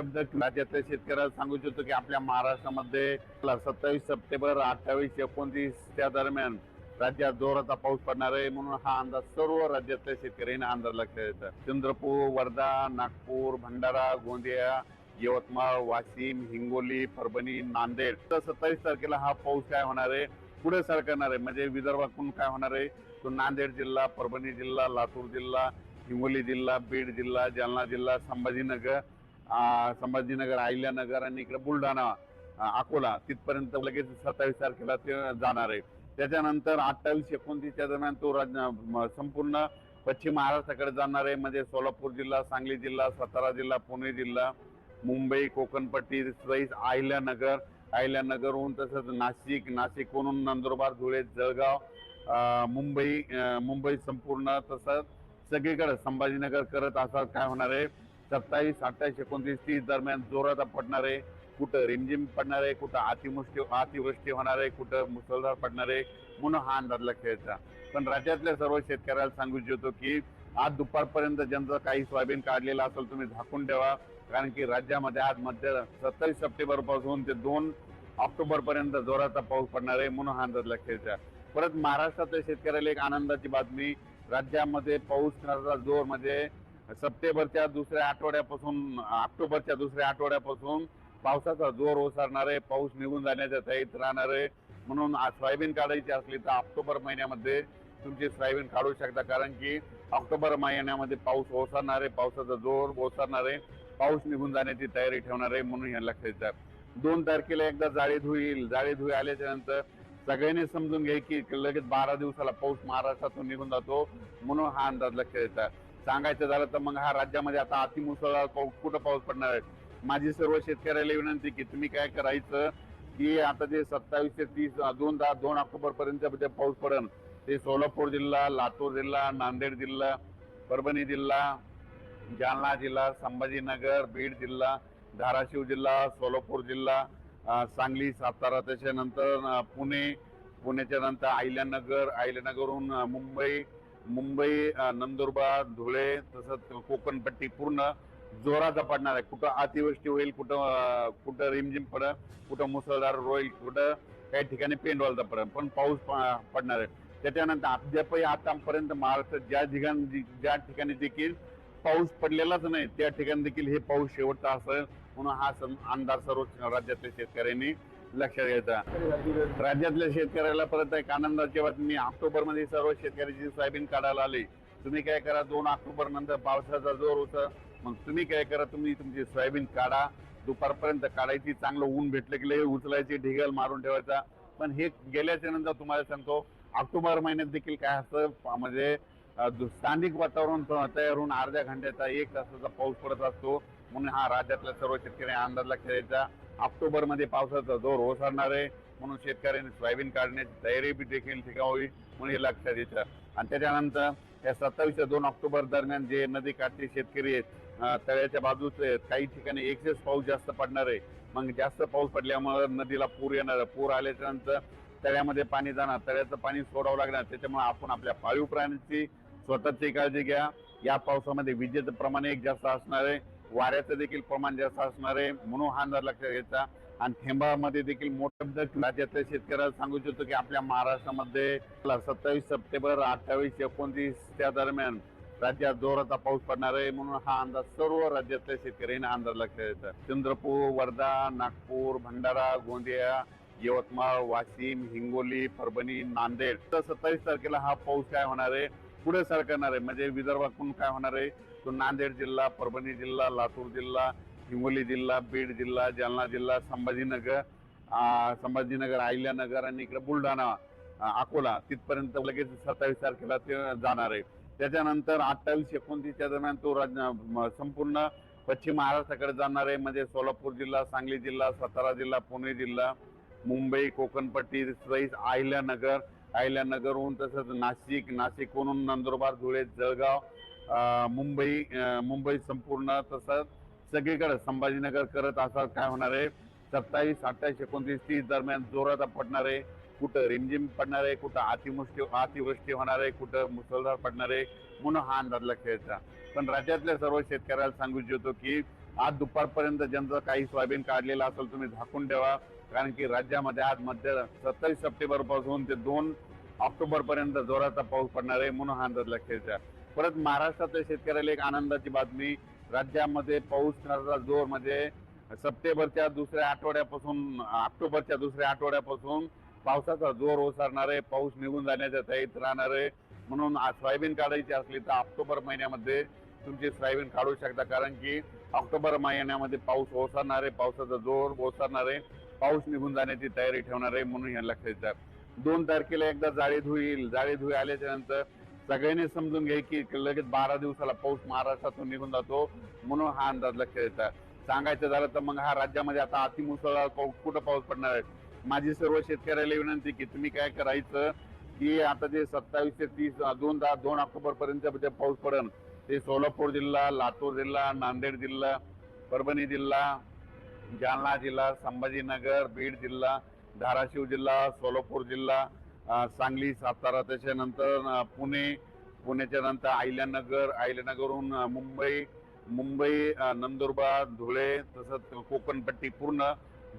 राज्यातल्या शेतकऱ्याला सांगू इच्छितो की आपल्या महाराष्ट्रामध्ये सत्तावीस सप्टेंबर अठ्ठावीस एकोणतीस त्या दरम्यान राज्यात जोराचा पाऊस पडणार आहे म्हणून हा अंदाज सर्व राज्यातल्या शेतकऱ्यांना अंदाज लक्षात येतात चंद्रपूर वर्धा नागपूर भंडारा गोंदिया यवतमाळ वाशिम हिंगोली परभणी नांदेड. तर सत्तावीस तारखेला हा पाऊस काय होणार आहे? पुढे सरकणार आहे. म्हणजे विदर्भातून काय होणार आहे? तो नांदेड जिल्हा परभणी जिल्हा लातूर जिल्हा हिंगोली जिल्हा बीड जिल्हा जालना जिल्हा संभाजीनगर संभाजीनगर अहिल्यानगर आणि इकडे बुलढाणा अकोला तिथपर्यंत लगेच सत्तावीस तारखेला ते जाणार आहे त्याच्यानंतर अठ्ठावीस एकोणतीसच्या दरम्यान तो राज संपूर्ण पश्चिम महाराष्ट्राकडे जाणार आहे. म्हणजे सोलापूर जिल्हा सांगली जिल्हा सातारा जिल्हा पुणे जिल्हा मुंबई कोकणपट्टी सईस अहिल्यानगर. अहिल्यानगरहून तसंच नाशिक नाशिकहून नंदुरबार धुळे जळगाव मुंबई मुंबई संपूर्ण तसंच सगळीकडे संभाजीनगर करत असा काय होणार आहे? सत्तावीस अठ्ठावीस एकोणतीस तीस दरम्यान जोरात पडणार आहे कुठं रिमझिम पडणार आहे कुठं अतिवृष्टी अतिवृष्टी होणार आहे कुठं मुसळधार पडणार आहे म्हणून हा अंदाज लक्षायचा पण राज्यातल्या सर्व शेतकऱ्याला सांगू इच्छितो की आज दुपारपर्यंत ज्यांचं काही सोयाबीन काढलेलं असेल तुम्ही झाकून ठेवा. कारण की राज्यामध्ये आज मध्य सत्तावीस सप्टेंबरपासून ते दोन ऑक्टोबर पर्यंत जोराचा पाऊस पडणार आहे म्हणून हा अंदाज लक्षायचा परत महाराष्ट्रातल्या शेतकऱ्याला एक आनंदाची बातमी राज्यामध्ये पाऊस जोर म्हणजे सप्टेंबरच्या दुसऱ्या आठवड्यापासून ऑक्टोबरच्या दुसऱ्या आठवड्यापासून पावसाचा जोर ओसरणार आहे पाऊस निघून जाण्याच्या तयारीत राहणार. आहे म्हणून आज सोयाबीन काढायची असली तर ऑक्टोबर महिन्यामध्ये तुमची सोयाबीन काढू शकता. कारण की ऑक्टोबर महिन्यामध्ये पाऊस ओसरणार आहे पावसाचा जोर ओसरणार आहे पाऊस निघून जाण्याची तयारी ठेवणार आहे म्हणून हे लक्षात येतं दोन तारखेला एकदा जाळी धुईल जाळी धुई आल्याच्यानंतर सगळ्यांनी समजून घ्या की लगेच बारा दिवसाला पाऊस महाराष्ट्रातून निघून जातो. म्हणून हा अंदाज लक्षात येतात सांगायचं झालं तर मग हा राज्यामध्ये आता अतिमुसळधार पाऊस कुठं पाऊस पडणार आहे? माझी सर्व शेतकऱ्याला विनंती की तुम्ही काय करायचं की आता जे सत्तावीस ते तीस दोन दहा दोन ऑक्टोबर पर्यंत जे पाऊस पडेल ते सोलापूर जिल्हा लातूर जिल्हा नांदेड जिल्हा परभणी जिल्हा जालना जिल्हा संभाजीनगर बीड जिल्हा धाराशिव जिल्हा सोलापूर जिल्हा सांगली सातारा त्याच्यानंतर पुणे पुण्याच्या नंतर अहिल्यानगर अहिल्यानगरहून मुंबई मुंबई नंदुरबार धुळे तसंच कोकणपट्टी पूर्ण जोराचा पडणार आहे. कुठं अतिवृष्टी होईल कुठं कुठं रिमझिम पड कुठं मुसळधार होईल कुठं काही ठिकाणी पेंडवालचा पडेल पण पाऊस प- पडणार आहे. त्याच्यानंतर अद्यापही आतापर्यंत महाराष्ट्रात ज्या ठिकाणी ज्या ठिकाणी देखील पाऊस पडलेलाच नाही त्या ठिकाणी देखील हे पाऊस शेवटचा असेल म्हणून हा सं- अंदाज सर्व राज्यातल्या शेतकऱ्यांनी लक्षात घ्यायचा राज्यातल्या शेतकऱ्याला परत एक आनंदाची बातमी. ऑक्टोबरमध्ये सर्व शेतकऱ्याची सोयाबीन काढायला आली. तुम्ही काय करा दोन ऑक्टोबर नंतर पावसाचा जोर होता. मग तुम्ही काय करा तुम्ही तुमची सोयाबीन काढा. दुपारपर्यंत काढायची चांगलं ऊन भेटलं की लगेच उचलायची ढिगल मारून ठेवायचा. पण हे गेल्याच्यानंतर तुम्हाला सांगतो ऑक्टोबर महिन्यात देखील काय असतं म्हणजे दु- स्थानिक वातावरण तयार होऊन अर्ध्या घंट्याचा एक तासाचा पाऊस पडत असतो. म्हणून हा राज्यातल्या सर्व शेतकरी अंदाज लक्षात द्यायचा ऑक्टोबरमध्ये पावसाचा जोर ओसरणार आहे म्हणून शेतकऱ्यांनी सोयाबीन काढण्याची तयारी बी देखील ठिकावी म्हणून हे लक्षात येतं. आणि त्याच्यानंतर या सत्तावीस ते दोन ऑक्टोबर दरम्यान जे नदी काठचे शेतकरी आहेत तळ्याच्या बाजूच आहेत, काही ठिकाणी एक्सेस पाऊस जास्त पडणार आहे. मग जास्त पाऊस पडल्यामुळे नदीला पूर येणार पूर आल्याच्यानंतर तळ्यामध्ये पाणी जाणार तळ्याचं पाणी सोडावं लागणार. त्याच्यामुळे आपण आपल्या पाळीव प्राण्यांची स्वतःची काळजी घ्या. या पावसामध्ये विजेचं प्रमाण एक जास्त असणार आहे. वाऱ्याचं देखील प्रमाण जास्त असणार आहे म्हणून हा अंदाज लक्षात घ्यायचा. आणि थेंबामध्ये देखील मोठ्या राज्यातल्या शेतकऱ्याला सांगू इच्छितो की आपल्या महाराष्ट्रामध्ये सत्तावीस सप्टेंबर अठ्ठावीस एकोणतीस त्या दरम्यान राज्यात जोराचा पाऊस पडणार आहे म्हणून हा अंदाज सर्व राज्यातल्या शेतकऱ्यांना अंदाज लक्षात येतात चंद्रपूर वर्धा नागपूर भंडारा गोंदिया यवतमाळ वाशिम हिंगोली परभणी नांदेड. तर सत्तावीस तारखेला हा पाऊस काय होणार आहे? पुढे सरकणार आहे. म्हणजे विदर्भातून काय होणार आहे? तो नांदेड जिल्हा परभणी जिल्हा लातूर जिल्हा हिंगोली जिल्हा बीड जिल्हा जालना जिल्हा संभाजीनगर संभाजीनगर अहिल्यानगर आणि इकडे बुलढाणा अकोला तिथपर्यंत लगेच सत्तावीस तारखेला ते जाणार आहे. त्याच्यानंतर अठ्ठावीस एकोणतीसच्या दरम्यान तो राज संपूर्ण पश्चिम महाराष्ट्राकडे जाणार आहे. म्हणजे सोलापूर जिल्हा सांगली जिल्हा सातारा जिल्हा पुणे जिल्हा मुंबई कोकणपट्टी सईस अहिल्यानगर अहिल्यानगरहून तसंच नाशिक नाशिकहून नंदुरबार धुळे जळगाव मुंबई मुंबई संपूर्ण तसंच सगळीकडे संभाजीनगर करत असाल काय होणार आहे? सत्तावीस अठ्ठावीस एकोणतीस तीस दरम्यान जोरात पडणार आहे. कुठं रिमझिम पडणार आहे? कुठं अतिवृष्टी अतिवृष्टी होणार आहे? कुठं मुसळधार पडणार आहे? म्हणून हा अंदाज लक्षायचा पण राज्यातल्या सर्व शेतकऱ्याला सांगू इच्छितो की आज दुपारपर्यंत ज्यांचं काही सोयाबीन काढलेलं असेल तुम्ही झाकून ठेवा. कारण की राज्यामध्ये आज मध्य सत्तावीस सप्टेंबरपासून ते दोन ऑक्टोबर पर्यंत जोराचा पाऊस पडणार आहे म्हणून हा अंदाज लक्षात परत महाराष्ट्रातल्या शेतकऱ्याला एक आनंदाची बातमी राज्यामध्ये पाऊस जोर म्हणजे सप्टेंबरच्या दुसऱ्या आठवड्यापासून ऑक्टोबरच्या दुसऱ्या आठवड्यापासून पावसाचा जोर ओसरणार आहे पाऊस निघून जाण्याच्या तयारीत राहणार आहे. म्हणून आज सोयाबीन काढायची असली तर ऑक्टोबर महिन्यामध्ये तुमची सोयाबीन काढू शकता कारण की ऑक्टोबर महिन्यामध्ये पाऊस ओसरणार आहे पावसाचा जोर ओसरणार आहे. पाऊस निघून जाण्याची तयारी ठेवणार आहे म्हणून यांना लक्षात दोन तारखेला एकदा जाळी धुईल जाळी धुई आल्याच्यानंतर सगळ्यांनी समजून घ्या की लगेच बारा दिवसाला पाऊस महाराष्ट्रातून निघून जातो म्हणून हा अंदाज लक्षात येतात सांगायचं झालं तर मग हा राज्यामध्ये आता अतिमुसळधार पाऊस कुठं पाऊस पडणार आहे? माझी सर्व शेतकऱ्याला विनंती की तुम्ही काय करायचं की आता जे सत्तावीस ते तीस दोन दहा दोन ऑक्टोबर पर्यंत जे पाऊस पडेल ते सोलापूर जिल्हा लातूर जिल्हा नांदेड जिल्हा परभणी जिल्हा जालना जिल्हा संभाजीनगर बीड जिल्हा धाराशिव जिल्हा सोलापूर जिल्हा सांगली सातारा त्याच्यानंतर पुणे पुण्याच्या नंतर अहिल्यानगर अहिल्यानगरहून मुंबई मुंबई नंदुरबार धुळे तसंच कोकणपट्टी पूर्ण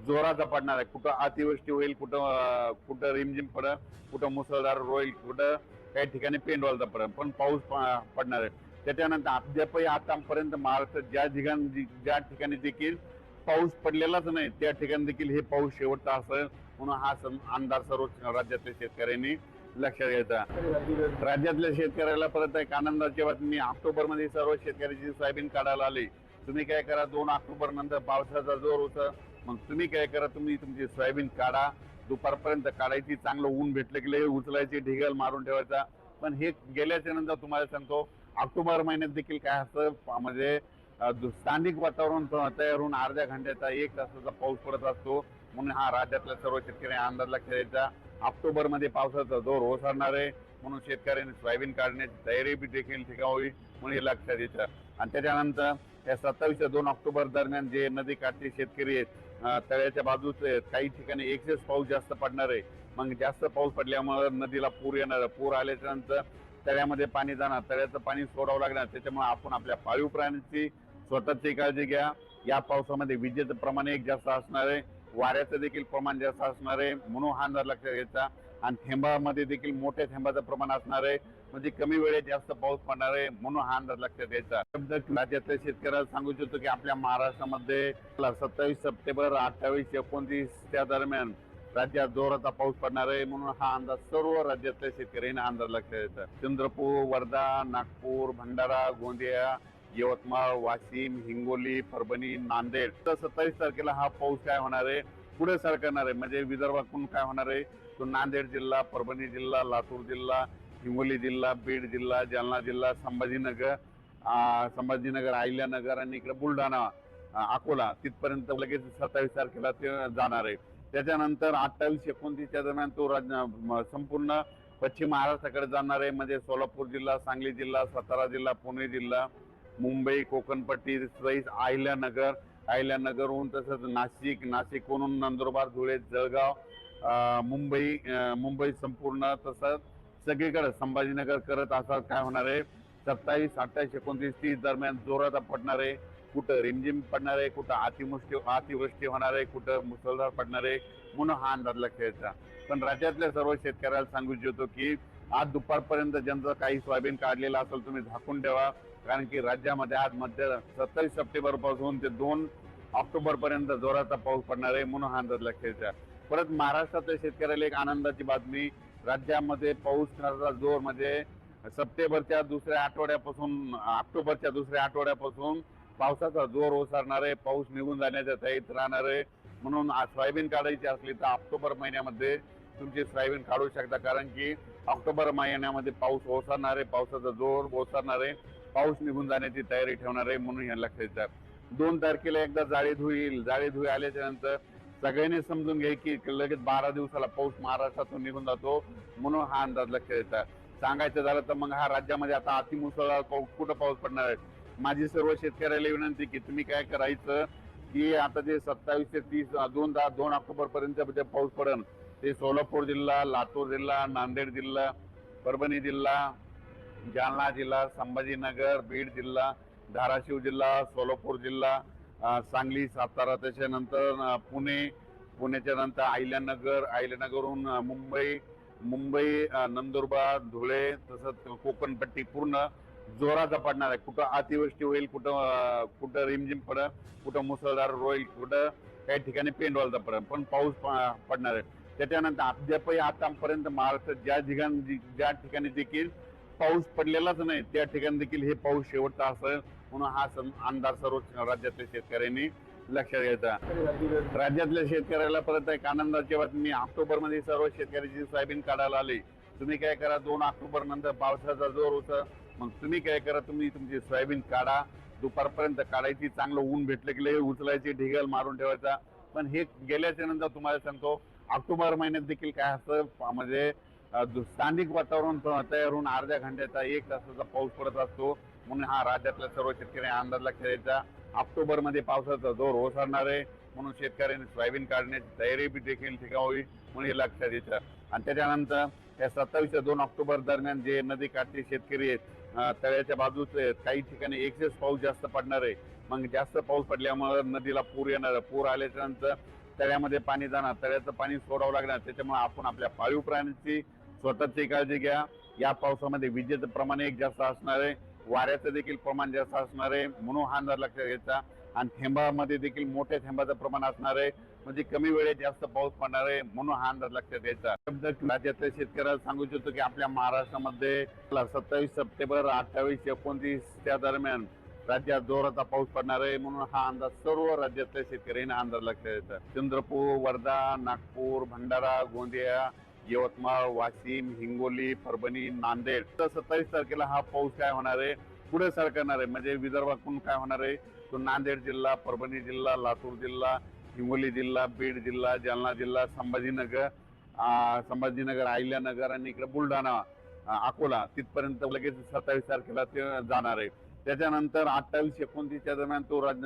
जोराचा पडणार आहे. कुठं अतिवृष्टी होईल कुठं कुठं रिमझिम पडं कुठं मुसळधार होईल कुठं काही ठिकाणी पेंडवालचा पडेल पण पाऊस प- पडणार आहे. त्याच्यानंतर अद्यापही आतापर्यंत महाराष्ट्रात ज्या ठिकाणी ज्या ठिकाणी देखील पाऊस पडलेलाच नाही. त्या ठिकाणी देखील हे पाऊस शेवटचा असेल म्हणून हा सम- अंदाज सर्व राज्यातल्या शेतकऱ्यांनी लक्षात घ्यायचा राज्यातल्या शेतकऱ्याला परत एक आनंदाची बातमी ऑक्टोबरमध्ये सर्व शेतकऱ्याची सोयाबीन काढायला आली. तुम्ही काय करा दोन ऑक्टोबर नंतर पावसाचा जोर होता. मग तुम्ही काय करा तुम्ही तुमची सोयाबीन काढा. दुपारपर्यंत काढायची चांगलं ऊन भेटलं की लगेच उचलायची ढिगल मारून ठेवायचा. पण हे गेल्याच्यानंतर तुम्हाला सांगतो ऑक्टोबर महिन्यात देखील काय असतं म्हणजे स्थानिक वातावरण तयार होऊन अर्ध्या घंट्याचा एक तासाचा पाऊस पडत असतो. म्हणून हा राज्यातल्या सर्व शेतकऱ्यांनी अंदाज लक्षात द्यायचा ऑक्टोबरमध्ये पावसाचा जोर ओसरणार आहे. म्हणून शेतकऱ्यांनी सोयाबीन काढण्याची तयारी बी देखील ठिकावी म्हणून हे लक्षात द्यायचं आणि त्याच्यानंतर या सत्तावीस ते दोन ऑक्टोबर दरम्यान जे नदी काठचे शेतकरी आहेत तळ्याच्या बाजूचे आहेत, काही ठिकाणी एक्सेस पाऊस जास्त पडणार आहे. मग जास्त पाऊस पडल्यामुळे नदीला पूर येणार पूर आल्याच्यानंतर तळ्यामध्ये पाणी जाणार तळ्याचं पाणी सोडावं लागणार. त्याच्यामुळे आपण आपल्या पाळीव प्राण्यांची स्वतःची काळजी घ्या. या पावसामध्ये विजेचं प्रमाण एक जास्त असणार आहे. वाऱ्याचं देखील प्रमाण जास्त असणार आहे. म्हणून हा अंदाज लक्षात घ्यायचा. आणि थेंबामध्ये देखील मोठ्या थेंबाचं प्रमाण असणार आहे. म्हणजे कमी वेळेत जास्त पाऊस पडणार आहे. म्हणून हा अंदाज लक्षात घ्यायचा. राज्यातल्या शेतकऱ्याला सांगू इच्छितो की आपल्या महाराष्ट्रामध्ये सत्तावीस सप्टेंबर अठ्ठावीस एकोणतीस त्या दरम्यान राज्यात जोराचा पाऊस पडणार आहे. म्हणून हा अंदाज सर्व राज्यातल्या शेतकऱ्यांना अंदाज लक्षात येतात चंद्रपूर वर्धा नागपूर भंडारा गोंदिया यवतमाळ वाशिम हिंगोली परभणी नांदेड. तर सत्तावीस तारखेला हा पाऊस काय होणार आहे? पुढे सरकणार आहे? म्हणजे विदर्भातून काय होणार आहे? तो नांदेड जिल्हा परभणी जिल्हा लातूर जिल्हा हिंगोली जिल्हा बीड जिल्हा जालना जिल्हा संभाजीनगर संभाजीनगर अहिल्यानगर आणि इकडे बुलढाणा अकोला. तिथपर्यंत लगेच सत्तावीस तारखेला ते जाणार आहे. त्याच्यानंतर अठ्ठावीस एकोणतीसच्या दरम्यान तो राज संपूर्ण पश्चिम महाराष्ट्राकडे जाणार आहे. म्हणजे सोलापूर जिल्हा सांगली जिल्हा सातारा जिल्हा पुणे जिल्हा मुंबई कोकणपट्टी सहित अहिल्यानगर. अहिल्यानगरहून तसंच नाशिक नाशिकहून नंदुरबार धुळे जळगाव मुंबई मुंबई संपूर्ण तसंच सगळीकडे संभाजीनगर करत असाल काय होणार आहे? सत्तावीस अठ्ठावीस एकोणतीस तीस दरम्यान जोरात पडणार आहे. कुठं रिमझिम पडणार आहे? कुठं अतिवृष्टी अतिवृष्टी होणार आहे? कुठं मुसळधार पडणार आहे? म्हणून हा अंदाज लक्षात पण राज्यातल्या सर्व शेतकऱ्याला सांगू इच्छितो की आज दुपारपर्यंत ज्यांचं काही सोयाबीन काढलेलं असेल तुम्ही झाकून ठेवा. कारण की राज्यामध्ये आज मध्य सत्तावीस सप्टेंबरपासून ते दोन ऑक्टोबर पर्यंत जोराचा पाऊस पडणार आहे म्हणून हा अंदाज लक्षात परत महाराष्ट्रातल्या शेतकऱ्याला एक आनंदाची बातमी. राज्यामध्ये पाऊस जोर म्हणजे सप्टेंबरच्या दुसऱ्या आठवड्यापासून ऑक्टोबरच्या दुसऱ्या आठवड्यापासून पावसाचा जोर ओसरणार आहे. पाऊस निघून जाण्याच्या तयारीत राहणार आहे. म्हणून आज सोयाबीन काढायची असली तर ऑक्टोबर महिन्यामध्ये तुमची सोयाबीन काढू शकता. कारण की ऑक्टोबर महिन्यामध्ये पाऊस ओसरणार आहे पावसाचा जोर ओसरणार आहे पाऊस निघून जाण्याची तयारी ठेवणार आहे म्हणून हे लक्षात घ्यायचं दोन तारखेला एकदा जाळी धुईल जाळी धुई आल्याच्यानंतर सगळ्यांनी समजून घ्या की लगेच बारा दिवसाला पाऊस महाराष्ट्रातून निघून जातो म्हणून हा अंदाज लक्षात येतात सांगायचं झालं तर मग हा राज्यामध्ये आता अतिमुसळधार पाऊस कुठं पाऊस पडणार आहे? माझी सर्व शेतकऱ्याला विनंती की तुम्ही काय करायचं की आता जे सत्तावीस ते तीस दोन दहा दोन ऑक्टोबर पर्यंत पाऊस पडेल ते सोलापूर जिल्हा लातूर जिल्हा नांदेड जिल्हा परभणी जिल्हा जालना जिल्हा संभाजीनगर बीड जिल्हा धाराशिव जिल्हा सोलापूर जिल्हा सांगली सातारा त्याच्यानंतर पुणे पुण्याच्या नंतर अहिल्यानगर अहिल्यानगरहून मुंबई मुंबई नंदुरबार धुळे तसंच कोकणपट्टी पूर्ण जोराचा पडणार आहे. कुठं अतिवृष्टी होईल कुठं कुठं रिमझिम पडं कुठं मुसळधार होईल कुठं काही ठिकाणी पेंडवालचा पडेल पण पाऊस प- पडणार आहे. त्याच्यानंतर अद्यापही आतापर्यंत महाराष्ट्रात ज्या ठिकाणी ज्या ठिकाणी देखील पाऊस पडलेलाच नाही त्या ठिकाणी देखील हे पाऊस शेवटचा असेल म्हणून हा सण अंदाज सर्व राज्यातल्या शेतकऱ्यांनी लक्षात घ्यायचा राज्यातल्या शेतकऱ्याला परत एक आनंदाची बातमी ऑक्टोबरमध्ये सर्व शेतकऱ्याची सोयाबीन काढायला आली तुम्ही काय करा दोन ऑक्टोबर नंतर पावसाचा जोर होता मग तुम्ही काय करा तुम्ही तुमची सोयाबीन काढा. दुपारपर्यंत काढायची चांगलं ऊन भेटलं की उचलायची ढिगल मारून ठेवायचा. पण हे गेल्याच्यानंतर तुम्हाला सांगतो ऑक्टोबर महिन्यात देखील काय असतं म्हणजे स्थानिक वातावरण तयार होऊन अर्ध्या घंट्याचा एक तासाचा पाऊस पडत असतो. म्हणून हा राज्यातल्या सर्व शेतकरी अंदाज लक्षात द्यायचा ऑक्टोबरमध्ये पावसाचा जोर ओसरणार आहे. म्हणून शेतकऱ्यांनी सोयाबीन काढण्याची तयारी बी देखील ठिकावी म्हणून हे लक्षात येतं. आणि त्याच्यानंतर या सत्तावीस ते दोन ऑक्टोबर दरम्यान जे नदी काठचे शेतकरी आहेत तळ्याच्या बाजूच आहेत, काही ठिकाणी एक्सेस पाऊस जास्त पडणार आहे. मग जास्त पाऊस पडल्यामुळे नदीला पूर येणार पूर आल्याच्यानंतर तळ्यामध्ये पाणी जाणार तळ्याचं पाणी सोडावं लागणार त्याच्यामुळे आपण आपल्या पाळीव प्राण्यांची स्वतःची काळजी घ्या. या पावसामध्ये विजेचं प्रमाण एक जास्त असणार आहे वाऱ्याचं देखील प्रमाण जास्त असणार आहे म्हणून हा अंदाज लक्षात घ्यायचा. आणि थेंबामध्ये देखील मोठ्या थेंबाचं प्रमाण असणार आहे म्हणजे कमी वेळेत जास्त पाऊस पडणार आहे म्हणून हा अंदाज लक्षात घ्यायचा. राज्यातल्या शेतकऱ्याला सांगू इच्छितो की आपल्या महाराष्ट्रामध्ये सत्तावीस सप्टेंबर अठ्ठावीस एकोणतीस त्या दरम्यान राज्यात जोराचा पाऊस पडणार आहे म्हणून हा अंदाज सर्व राज्यातल्या शेतकऱ्यांना अंदाज लक्षात येतं. चंद्रपूर वर्धा नागपूर भंडारा गोंदिया यवतमाळ वाशिम हिंगोली परभणी नांदेड. तर सत्तावीस तारखेला हा पाऊस काय होणार आहे? पुढे सरकणार आहे? म्हणजे विदर्भातून काय होणार आहे? तो नांदेड जिल्हा परभणी जिल्हा लातूर जिल्हा हिंगोली जिल्हा बीड जिल्हा जालना जिल्हा संभाजीनगर संभाजीनगर अहिल्यानगर आणि इकडे बुलढाणा अकोला. तिथपर्यंत लगेच सत्तावीस तारखेला ते जाणार आहे. त्याच्यानंतर अठ्ठावीस एकोणतीसच्या दरम्यान तो राज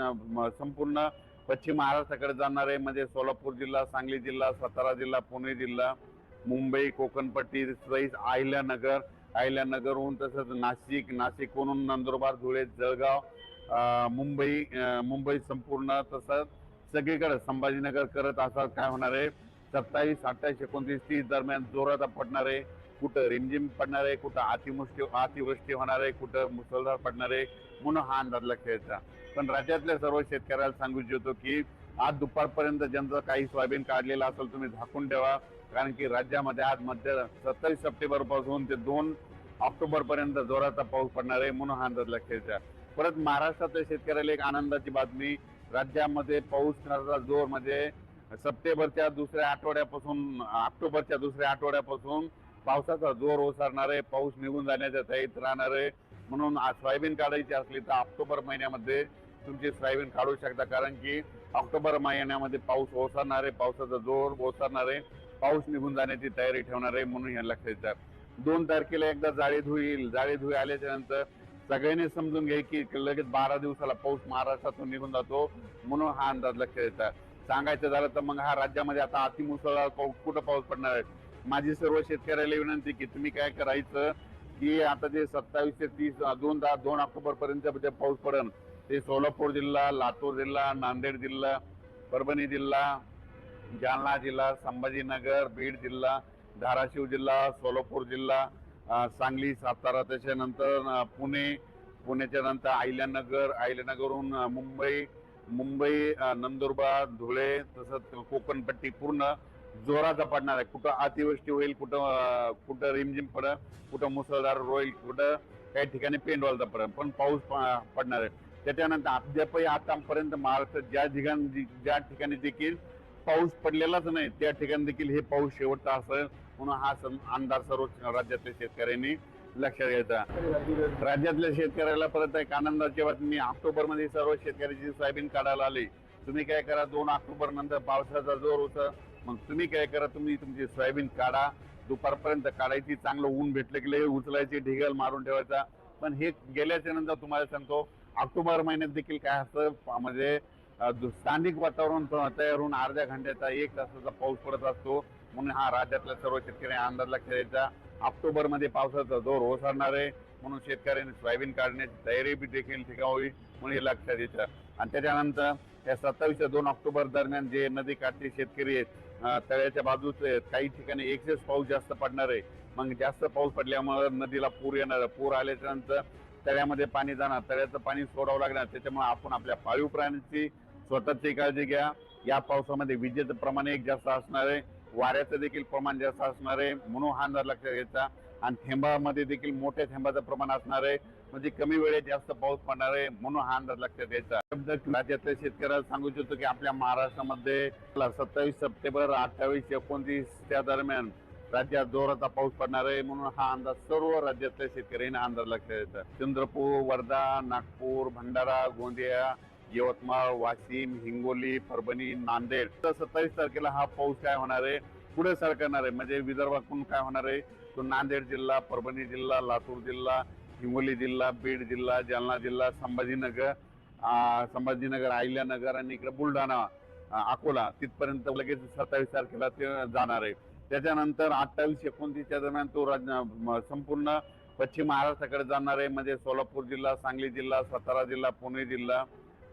संपूर्ण पश्चिम महाराष्ट्राकडे जाणार आहे. म्हणजे सोलापूर जिल्हा सांगली जिल्हा सातारा जिल्हा पुणे जिल्हा मुंबई कोकणपट्टी सईस अहिल्यानगर अहिल्यानगरहून तसंच नाशिक नाशिकहून नंदुरबार धुळे जळगाव मुंबई मुंबई संपूर्ण तसंच सगळीकडे संभाजीनगर करत असा काय होणार आहे? सत्तावीस अठ्ठावीस एकोणतीस तीस दरम्यान जोरात पडणार आहे. कुठं रिमझिम पडणार आहे कुठं अतिवृष्टी अतिवृष्टी होणार आहे कुठं मुसळधार पडणार आहे म्हणून हा अंदाज खेळचा पण राज्यातल्या सर्व शेतकऱ्याला सांगू इच्छितो की आज दुपारपर्यंत ज्यांचं काही सोयाबीन काढलेलं असेल तुम्ही झाकून ठेवा. कारण की राज्यामध्ये आज मध्य सत्तावीस सप्टेंबरपासून ते दोन ऑक्टोबर पर्यंत जोराचा पाऊस पडणार आहे म्हणून हा अंदाज लक्षात परत महाराष्ट्रातल्या शेतकऱ्याला एक आनंदाची बातमी राज्यामध्ये पाऊस जोर म्हणजे सप्टेंबरच्या दुसऱ्या आठवड्यापासून ऑक्टोबरच्या दुसऱ्या आठवड्यापासून पावसाचा जोर ओसरणार आहे पाऊस निघून जाण्याच्या तयारीत राहणार आहे म्हणून आज सोयाबीन काढायची असली तर ऑक्टोबर महिन्यामध्ये तुमची सोयाबीन काढू शकता. कारण की ऑक्टोबर महिन्यामध्ये पाऊस ओसरणार आहे पावसाचा जोर ओसरणार आहे पाऊस निघून जाण्याची तयारी ठेवणार आहे म्हणून हे लक्षात घ्यायचं दोन तारखेला एकदा जाळी धुईल जाळी धुई आल्याच्यानंतर सगळ्यांनी समजून घ्या की लगेच बारा दिवसाला पाऊस महाराष्ट्रातून निघून जातो म्हणून हा अंदाज लक्षात येतात सांगायचं झालं तर मग हा राज्यामध्ये आता अतिमुसळधार पाऊस कुठं पाऊस पडणार आहे? माझी सर्व शेतकऱ्याला विनंती की तुम्ही काय करायचं की आता जे सत्तावीस ते तीस दोन दहा दोन ऑक्टोबर पर्यंत पाऊस पडेल ते सोलापूर जिल्हा लातूर जिल्हा नांदेड जिल्हा परभणी जिल्हा जालना जिल्हा संभाजीनगर बीड जिल्हा धाराशिव जिल्हा सोलापूर जिल्हा सांगली सातारा त्याच्यानंतर पुणे पुण्याच्या नंतर अहिल्यानगर अहिल्यानगरहून मुंबई मुंबई नंदुरबार धुळे तसंच कोकणपट्टी पूर्ण जोराचा पडणार आहे. कुठं अतिवृष्टी होईल कुठं कुठं रिमझिम पडल कुठं मुसळधार होईल कुठं काही ठिकाणी पेंडवालचा पडेल पण पाऊस प- पडणार आहे. त्याच्यानंतर अद्यापही आतापर्यंत महाराष्ट्रात ज्या ठिकाणी ज्या ठिकाणी देखील पाऊस पडलेलाच नाही त्या ठिकाणी देखील हे पाऊस शेवटचा असेल म्हणून हा सण अंदाज सर्व राज्यातल्या शेतकऱ्यांनी लक्षात घ्यायचा. राज्यातल्या शेतकऱ्याला परत एक आनंदाची बातमी ऑक्टोबरमध्ये सर्व शेतकऱ्याची सोयाबीन काढायला आली तुम्ही काय करा दोन ऑक्टोबर नंतर पावसाचा जोर होता. मग तुम्ही काय करा तुम्ही तुमची सोयाबीन काढा. दुपारपर्यंत काढायची चांगलं ऊन भेटलं की लगेच उचलायची ढिगल मारून ठेवायचा. पण हे गेल्याच्यानंतर तुम्हाला सांगतो ऑक्टोबर महिन्यात देखील काय असतं म्हणजे दु- स्थानिक वातावरण तयार होऊन अर्ध्या घंट्याचा एक तासाचा पाऊस पडत असतो. म्हणून हा राज्यातल्या सर्व शेतकरी अंदाज लक्षात द्यायचा ऑक्टोबरमध्ये पावसाचा जोर ओसरणार आहे. म्हणून शेतकऱ्यांनी सोयाबीन काढण्याची तयारी बी देखील ठिकावी म्हणून हे लक्षात येतं. आणि त्याच्यानंतर या सत्तावीस ते दोन ऑक्टोबर दरम्यान जे नदी काठचे शेतकरी आहेत तळ्याच्या बाजूच आहेत काही ठिकाणी एक्सेस पाऊस जास्त पडणार आहे. मग जास्त पाऊस पडल्यामुळं नदीला पूर येणार पूर आल्याच्यानंतर तळ्यामध्ये पाणी जाणार तळ्याचं पाणी सोडावं लागणार. त्याच्यामुळे आपण आपल्या पाळीव प्राण्यांची स्वतःची काळजी घ्या. या पावसामध्ये विजेचं प्रमाण एक जास्त असणार आहे. वाऱ्याचं देखील प्रमाण जास्त असणार आहे. म्हणून हा अंदाज लक्षात घ्यायचा. आणि थेंबामध्ये देखील मोठ्या थेंबाचं प्रमाण असणार आहे. म्हणजे कमी वेळेत जास्त पाऊस पडणार आहे म्हणून हा अंदाज लक्षात द्यायचा राज्यातल्या शेतकऱ्याला सांगू इच्छितो की आपल्या महाराष्ट्रामध्ये सत्तावीस सप्टेंबर अठ्ठावीस एकोणतीस त्या दरम्यान राज्यात जोराचा पाऊस पडणार आहे म्हणून हा अंदाज सर्व राज्यातल्या शेतकऱ्यांना अंदाज लक्षात घ्यायचा. चंद्रपूर वर्धा नागपूर भंडारा गोंदिया यवतमाळ वाशिम हिंगोली परभणी नांदेड. तर सत्तावीस तारखेला हा पाऊस काय होणार आहे? पुढे सरकणार आहे. म्हणजे विदर्भातून काय होणार आहे? तो नांदेड जिल्हा परभणी जिल्हा लातूर जिल्हा हिंगोली जिल्हा बीड जिल्हा जालना जिल्हा संभाजीनगर संभाजीनगर अहिल्यानगर आणि इकडे बुलढाणा अकोला तिथपर्यंत लगेच सत्तावीस तारखेला ते जाणार आहे. त्याच्यानंतर अठ्ठावीस एकोणतीसच्या दरम्यान तो राज संपूर्ण पश्चिम महाराष्ट्राकडे जाणार आहे. म्हणजे सोलापूर जिल्हा सांगली जिल्हा सातारा जिल्हा पुणे जिल्हा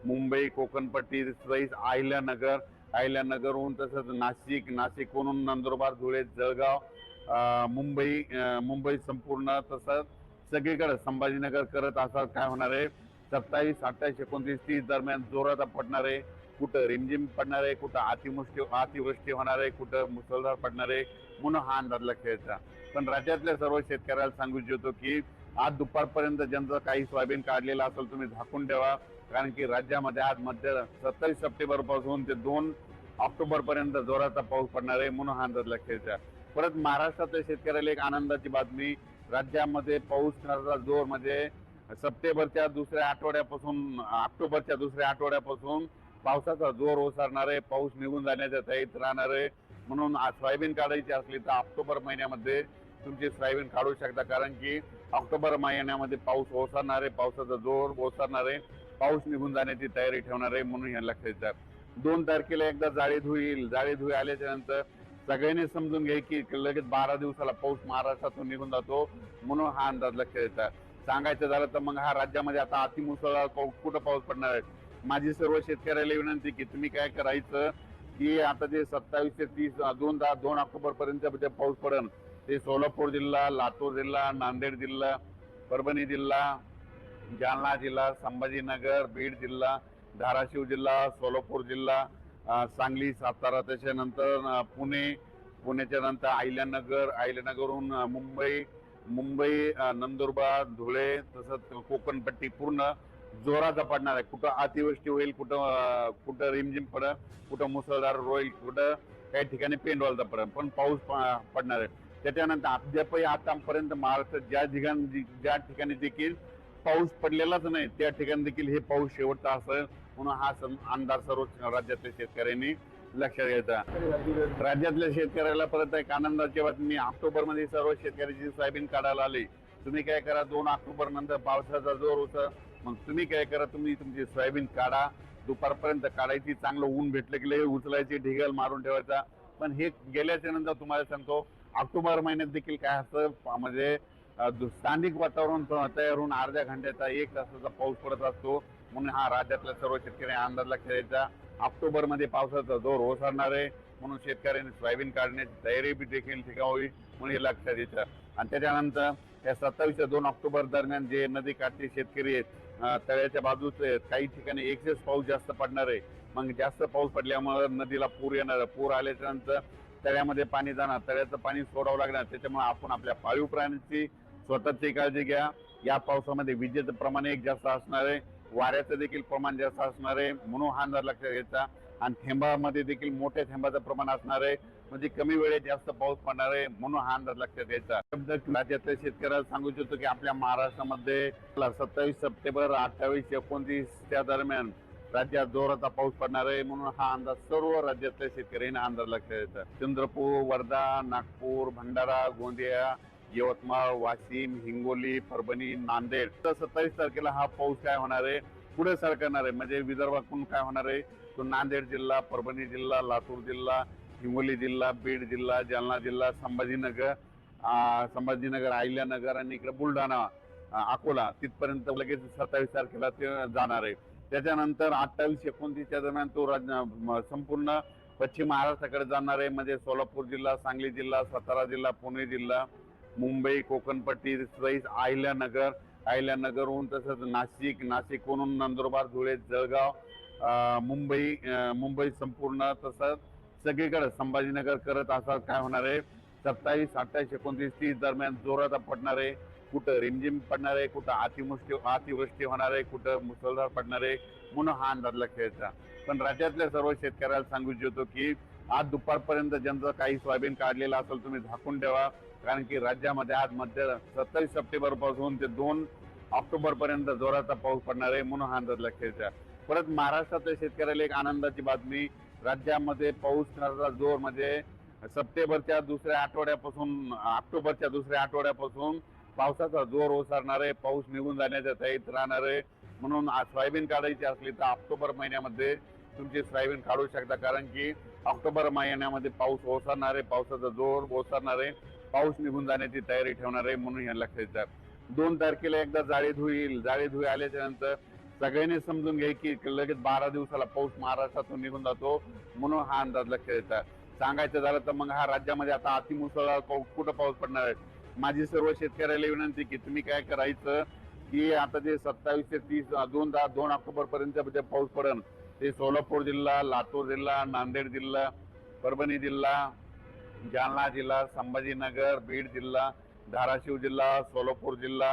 मुंबई कोकणपट्टी सहित अहिल्यानगर अहिल्यानगरहून तसंच नाशिक नाशिकहून नंदुरबार धुळे जळगाव मुंबई मुंबई संपूर्ण तसंच सगळीकडे संभाजीनगर करत असाल काय होणार आहे? सत्तावीस अठ्ठावीस एकोणतीस तीस दरम्यान जोरात पडणार आहे. कुठं रिमझिम पडणार आहे कुठं अतिवृष्टी अतिवृष्टी होणार आहे कुठं मुसळधार पडणार आहे म्हणून हा अंदाज लक्षात पण राज्यातल्या सर्व शेतकऱ्याला सांगू इच्छितो की आज दुपारपर्यंत ज्यांचं काही सोयाबीन काढलेलं असेल तुम्ही झाकून ठेवा. कारण की राज्यामध्ये आज मध्य सत्तावीस सप्टेंबरपासून ते दोन ऑक्टोबर पर्यंत जोराचा पाऊस पडणार आहे म्हणून हा अंदाज लक्षात परत महाराष्ट्रातल्या शेतकऱ्याला एक आनंदाची बातमी राज्यामध्ये पाऊस जोर म्हणजे सप्टेंबरच्या दुसऱ्या आठवड्यापासून ऑक्टोबरच्या दुसऱ्या आठवड्यापासून पावसाचा जोर ओसरणार आहे पाऊस निघून जाण्याच्या तयारीत राहणार आहे. म्हणून आज सोयाबीन काढायची असली तर ऑक्टोबर महिन्यामध्ये तुमची सोयाबीन काढू शकता कारण की ऑक्टोबर महिन्यामध्ये पाऊस ओसरणार आहे पावसाचा जोर ओसरणार आहे. पाऊस निघून जाण्याची तयारी ठेवणार आहे म्हणून हे लक्षात घ्यायचं दोन तारखेला एकदा जाळी धुईल येईल जाळी धुई आल्याच्यानंतर सगळ्यांनी समजून घ्या की लगेच बारा दिवसाला पाऊस महाराष्ट्रातून निघून जातो म्हणून हा अंदाज लक्षात घ्यायचा सांगायचं झालं तर मग हा राज्यामध्ये आता अतिमुसळधार पाऊस कुठं पाऊस पडणार आहे? माझी सर्व शेतकऱ्याला विनंती की तुम्ही काय करायचं की आता जे सत्तावीस ते तीस दोन दहा दोन ऑक्टोबर पर्यंत जे पाऊस पडेल ते सोलापूर जिल्हा लातूर जिल्हा नांदेड जिल्हा परभणी जिल्हा जालना जिल्हा संभाजीनगर बीड जिल्हा धाराशिव जिल्हा सोलापूर जिल्हा सांगली सातारा त्याच्यानंतर पुणे पुण्याच्या नंतर अहिल्यानगर अहिल्यानगरहून मुंबई मुंबई नंदुरबार धुळे तसंच कोकणपट्टी पूर्ण जोराचा पडणार आहे. कुठं अतिवृष्टी होईल कुठं कुठं रिमझिम पडेल कुठं मुसळधार होईल कुठं काही ठिकाणी पेंडवालचा पडेल पण पाऊस प- पडणार आहे. त्याच्यानंतर अद्यापही आतापर्यंत महाराष्ट्रात ज्या ठिकाणी ज्या ठिकाणी देखील पाऊस पडलेलाच नाही. त्या ठिकाणी देखील हे पाऊस शेवटचा असेल म्हणून हा सं- अंदाज सर्व राज्यातल्या शेतकऱ्यांनी लक्षात घ्यायचा राज्यातल्या शेतकऱ्याला परत एक आनंदाची बातमी ऑक्टोबरमध्ये सर्व शेतकऱ्याची सोयाबीन काढायला आली. तुम्ही काय करा दोन ऑक्टोबर नंतर पावसाचा जोर होता. मग तुम्ही काय करा तुम्ही तुमची सोयाबीन काढा. दुपारपर्यंत काढायची चांगलं ऊन भेटलं की लगेच उचलायची ढिगल मारून ठेवायचा. पण हे गेल्याच्यानंतर तुम्हाला सांगतो ऑक्टोबर महिन्यात देखील काय असतं म्हणजे स्थानिक वातावरण तयार होऊन अर्ध्या घंट्याचा एक तासाचा पाऊस पडत असतो. म्हणून हा राज्यातल्या सर्व शेतकरी अंदाज लक्षात द्यायचा ऑक्टोबरमध्ये पावसाचा जोर ओसरणार आहे. म्हणून शेतकऱ्यांनी सोयाबीन काढण्याची तयारी बी देखील ठिकावी म्हणून हे लक्षात द्यायचं आणि त्याच्यानंतर या सत्तावीस ते दोन ऑक्टोबर दरम्यान जे नदी काठचे शेतकरी आहेत तळ्याच्या बाजूचे आहेत काही ठिकाणी एक्सेस पाऊस जास्त पडणार आहे. मग जास्त पाऊस पडल्यामुळे नदीला पूर येणार पूर आल्याच्यानंतर तळ्यामध्ये पाणी जाणार तळ्याचं पाणी सोडावं लागणार. त्याच्यामुळे आपण आपल्या पाळीव प्राण्यांची स्वतःची काळजी घ्या. या पावसामध्ये विजेचं प्रमाण एक जास्त असणार आहे. वाऱ्याचं देखील प्रमाण जास्त असणार आहे. म्हणून हा अंदाज लक्षात घ्यायचा. आणि थेंबामध्ये देखील मोठ्या थेंबाचं प्रमाण असणार आहे. म्हणजे कमी वेळेत जास्त पाऊस पडणार आहे. म्हणून हा अंदाज लक्षात घ्यायचा. राज्यातल्या शेतकऱ्याला सांगू इच्छितो की आपल्या महाराष्ट्रामध्ये सत्तावीस सप्टेंबर अठ्ठावीस एकोणतीस त्या दरम्यान राज्यात जोराचा पाऊस पडणार आहे. म्हणून हा अंदाज सर्व राज्यातल्या शेतकऱ्यांना अंदाज लक्षात घ्यायचा. चंद्रपूर वर्धा नागपूर भंडारा गोंदिया यवतमाळ वाशिम हिंगोली परभणी नांदेड. तर सत्तावीस तारखेला हा पाऊस काय होणार आहे? पुढे सरकणार आहे. म्हणजे विदर्भातून काय होणार आहे? तो नांदेड जिल्हा परभणी जिल्हा लातूर जिल्हा हिंगोली जिल्हा बीड जिल्हा जालना जिल्हा संभाजीनगर संभाजीनगर अहिल्यानगर आणि इकडे बुलढाणा अकोला तिथपर्यंत लगेच सत्तावीस तारखेला ते जाणार आहे. त्याच्यानंतर अठ्ठावीस एकोणतीसच्या दरम्यान तो राज म- संपूर्ण पश्चिम महाराष्ट्राकडे जाणार आहे. म्हणजे सोलापूर जिल्हा सांगली जिल्हा सातारा जिल्हा पुणे जिल्हा मुंबई कोकणपट्टी सहित अहिल्यानगर. अहिल्यानगरहून तसंच नाशिक नाशिकहून नंदुरबार धुळे जळगाव मुंबई मुंबई संपूर्ण तसंच सगळीकडे संभाजीनगर करत असाल काय होणार आहे? सत्तावीस अठ्ठावीस एकोणतीस तीस दरम्यान जोरात पडणार आहे. कुठं रिमझिम पडणार आहे? कुठं अतिवृष्टी अतिवृष्टी होणार आहे? कुठं मुसळधार पडणार आहे? म्हणून हा अंदाज लक्षायचा पण राज्यातल्या सर्व शेतकऱ्याला सांगू इच्छितो की आज दुपारपर्यंत ज्यांचं काही सोयाबीन काढलेलं असेल तुम्ही झाकून ठेवा. कारण की राज्यामध्ये आज मध्य सत्तावीस सप्टेंबरपासून ते दोन ऑक्टोबर पर्यंत जोराचा पाऊस पडणार आहे म्हणून हा अंदाज लक्षात परत महाराष्ट्रातल्या शेतकऱ्याला एक आनंदाची बातमी राज्यामध्ये पाऊस जोर म्हणजे सप्टेंबरच्या दुसऱ्या आठवड्यापासून ऑक्टोबरच्या दुसऱ्या आठवड्यापासून पावसाचा जोर ओसरणार आहे पाऊस निघून जाण्याच्या तयारीत राहणार आहे. म्हणून आज सोयाबीन काढायची असली तर ऑक्टोबर महिन्यामध्ये तुमची सोयाबीन काढू शकता कारण की ऑक्टोबर महिन्यामध्ये पाऊस ओसरणार आहे पावसाचा जोर ओसरणार आहे. पाऊस निघून जाण्याची तयारी ठेवणार आहे म्हणून हे लक्षात घ्या. दोन तारखेला एकदा जाळी धुईल जाळी धुई आल्याच्यानंतर सगळ्यांनी समजून घ्या की लगेच बारा दिवसाला पाऊस महाराष्ट्रातून निघून जातो म्हणून हा अंदाज लक्षात येतात सांगायचं झालं तर मग हा राज्यामध्ये आता अतिमुसळधार पाऊस कुठं पाऊस पडणार आहे माझी सर्व शेतकऱ्याला विनंती की तुम्ही काय करायचं की आता जे सत्तावीस ते तीस दोन दहा दोन ऑक्टोबर पर्यंत जे पाऊस पडेल ते सोलापूर जिल्हा लातूर जिल्हा नांदेड जिल्हा परभणी जिल्हा जालना जिल्हा संभाजीनगर बीड जिल्हा धाराशिव जिल्हा सोलापूर जिल्हा